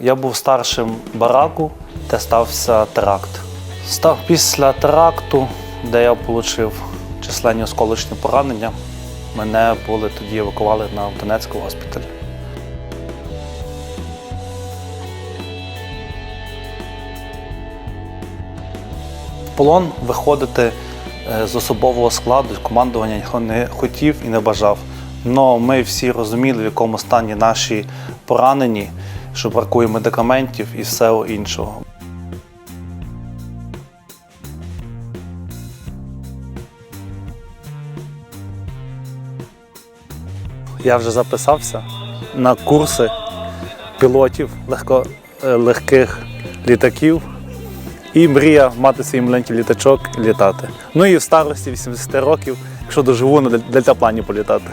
Я був старшим бараку, де стався теракт. Став після теракту, де я отримав численні осколочні поранення. Мене були тоді евакували на Донецький госпіталь. В полон виходити е, з особового складу, командування ніхто не хотів і не бажав. Але ми всі розуміли, в якому стані наші поранені, що бракує медикаментів і всього іншого. Я вже записався на курси пілотів легко, е, легких літаків. І мрія мати свій маленький літачок літати. Ну і в старості 80 років, якщо доживу на дельтаплані політати.